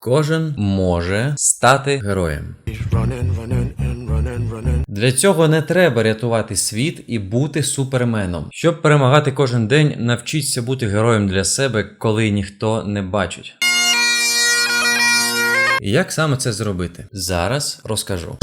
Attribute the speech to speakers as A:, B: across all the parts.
A: Кожен може стати героєм. Для цього не треба рятувати світ і бути суперменом. Щоб перемагати кожен день, навчіться бути героєм для себе, коли ніхто не бачить. Як саме це зробити? Зараз розкажу.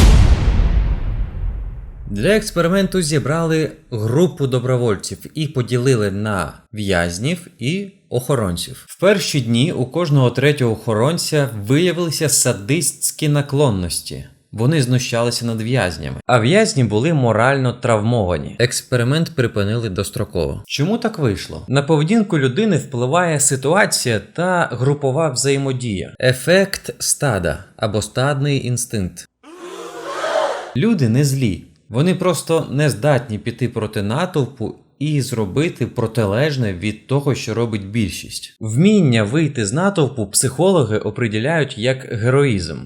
A: Для експерименту зібрали групу добровольців і поділили на в'язнів і охоронців. В перші дні у кожного третього охоронця виявилися садистські наклонності. Вони знущалися над в'язнями, а в'язні були морально травмовані. Експеримент припинили достроково. Чому так вийшло? На поведінку людини впливає ситуація та групова взаємодія, ефект стада або стадний інстинкт. Люди не злі. Вони просто не здатні піти проти натовпу і зробити протилежне від того, що робить більшість. Вміння вийти з натовпу психологи оприділяють як героїзм.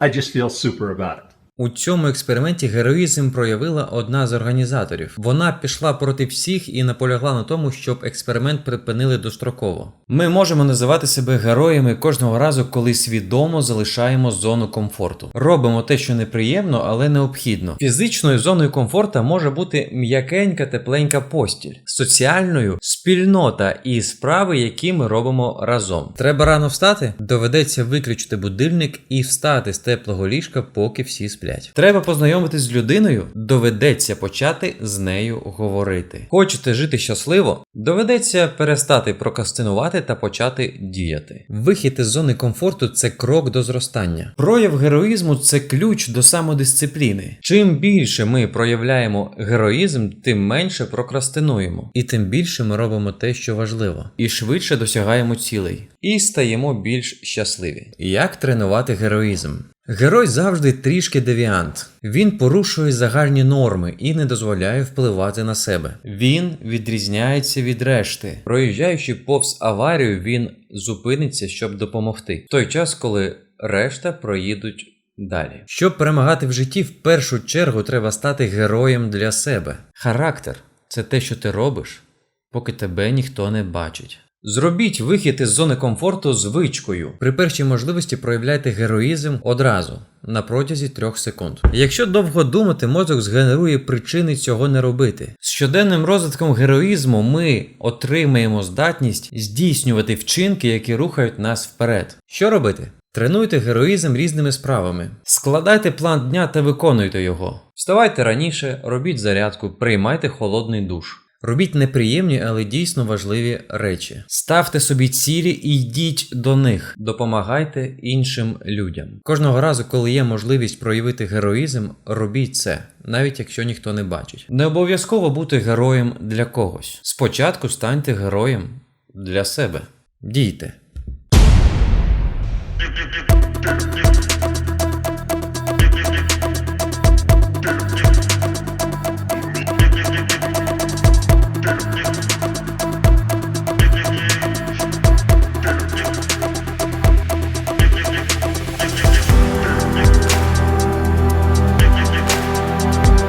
B: I just feel super about it.
A: У цьому експерименті героїзм проявила одна з організаторів. Вона пішла проти всіх і наполягла на тому, щоб експеримент припинили достроково. Ми можемо називати себе героями кожного разу, коли свідомо залишаємо зону комфорту. Робимо те, що неприємно, але необхідно. Фізичною зоною комфорту може бути м'якенька тепленька постіль, соціальною спільнота і справи, які ми робимо разом. Треба рано встати? Доведеться виключити будильник і встати з теплого ліжка, поки всі сплять. Треба познайомитись з людиною, доведеться почати з нею говорити. Хочете жити щасливо? Доведеться перестати прокастинувати та почати діяти. Вихід із зони комфорту це крок до зростання. Прояв героїзму це ключ до самодисципліни. Чим більше ми проявляємо героїзм, тим менше прокрастинуємо, і тим більше ми робимо те, що важливо, і швидше досягаємо цілей, і стаємо більш щасливі. Як тренувати героїзм? Герой завжди трішки девіант. Він порушує загальні норми і не дозволяє впливати на себе. Він відрізняється від решти. Проїжджаючи повз аварію, він зупиниться, щоб допомогти. В той час, коли решта проїдуть далі. Щоб перемагати в житті, в першу чергу треба стати героєм для себе. Характер це те, що ти робиш, поки тебе ніхто не бачить. Зробіть вихід із зони комфорту звичкою. При першій можливості проявляйте героїзм одразу на протязі трьох секунд. Якщо довго думати, мозок згенерує причини цього не робити. З щоденним розвитком героїзму ми отримаємо здатність здійснювати вчинки, які рухають нас вперед. Що робити? Тренуйте героїзм різними справами. Складайте план дня та виконуйте його. Вставайте раніше, робіть зарядку, приймайте холодний душ. Робіть неприємні, але дійсно важливі речі. Ставте собі цілі і йдіть до них. Допомагайте іншим людям. Кожного разу, коли є можливість проявити героїзм, робіть це, навіть якщо ніхто не бачить. Не обов'язково бути героєм для когось. Спочатку станьте героєм для себе. Дійте.